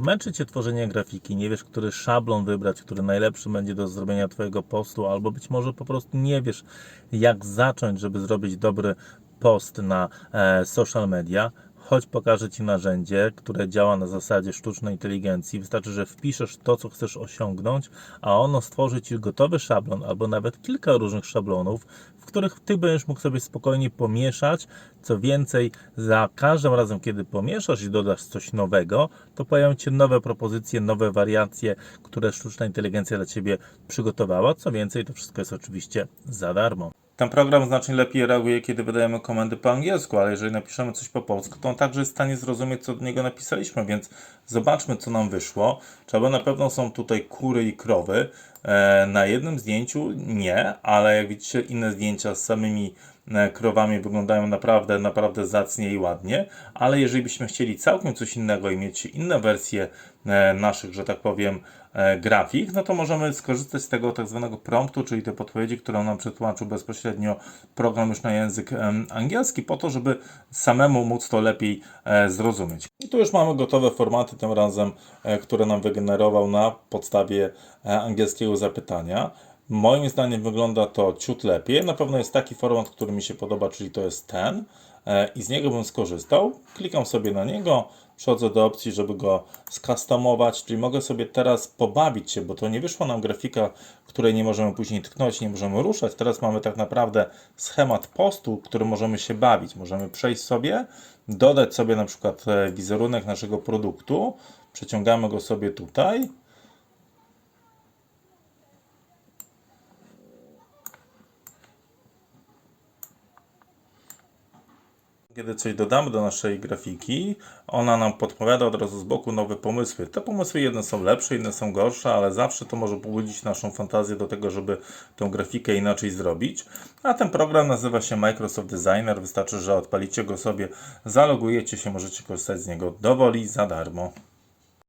Męczy Cię tworzenie grafiki, nie wiesz, który szablon wybrać, który najlepszy będzie do zrobienia Twojego postu, albo być może po prostu nie wiesz, jak zacząć, żeby zrobić dobry post na e, social media. Choć pokażę Ci narzędzie, które działa na zasadzie sztucznej inteligencji. Wystarczy, że wpiszesz to, co chcesz osiągnąć, a ono stworzy Ci gotowy szablon, albo nawet kilka różnych szablonów, w których Ty będziesz mógł sobie spokojnie pomieszać. Co więcej, za każdym razem, kiedy pomieszasz i dodasz coś nowego, to pojawią Ci nowe propozycje, nowe wariacje, które sztuczna inteligencja dla Ciebie przygotowała. Co więcej, to wszystko jest oczywiście za darmo. Ten program znacznie lepiej reaguje, kiedy wydajemy komendy po angielsku, ale jeżeli napiszemy coś po polsku, to on także jest w stanie zrozumieć, co do niego napisaliśmy, więc zobaczmy, co nam wyszło. Trzeba na pewno są tutaj kury i krowy. E, Na jednym zdjęciu nie, ale jak widzicie, inne zdjęcia z samymi krowami wyglądają naprawdę, naprawdę zacnie i ładnie, ale jeżeli byśmy chcieli całkiem coś innego i mieć inne wersje e, naszych, że tak powiem, e, grafik, no to możemy skorzystać z tego tak zwanego promptu, czyli tej podpowiedzi, którą nam przetłumaczył bezpośrednio program już na język angielski, po to, żeby samemu móc to lepiej e, zrozumieć. I tu już mamy gotowe formaty, tym razem, e, które nam wygenerował na podstawie e, angielskiego zapytania. Moim zdaniem wygląda to ciut lepiej. Na pewno jest taki format, który mi się podoba, czyli to jest ten e, i z niego bym skorzystał. Klikam sobie na niego, przechodzę do opcji, żeby go skustomować, czyli mogę sobie teraz pobawić się, bo to nie wyszła nam grafika, której nie możemy później tknąć, nie możemy ruszać. Teraz mamy tak naprawdę schemat postu, który możemy się bawić. Możemy przejść sobie, dodać sobie na przykład e, wizerunek naszego produktu, przeciągamy go sobie tutaj. Kiedy coś dodamy do naszej grafiki, ona nam podpowiada od razu z boku nowe pomysły. Te pomysły jedne są lepsze, inne są gorsze, ale zawsze to może pobudzić naszą fantazję do tego, żeby tą grafikę inaczej zrobić. A ten program nazywa się Microsoft Designer. Wystarczy, że odpalicie go sobie, zalogujecie się, możecie korzystać z niego dowoli za darmo.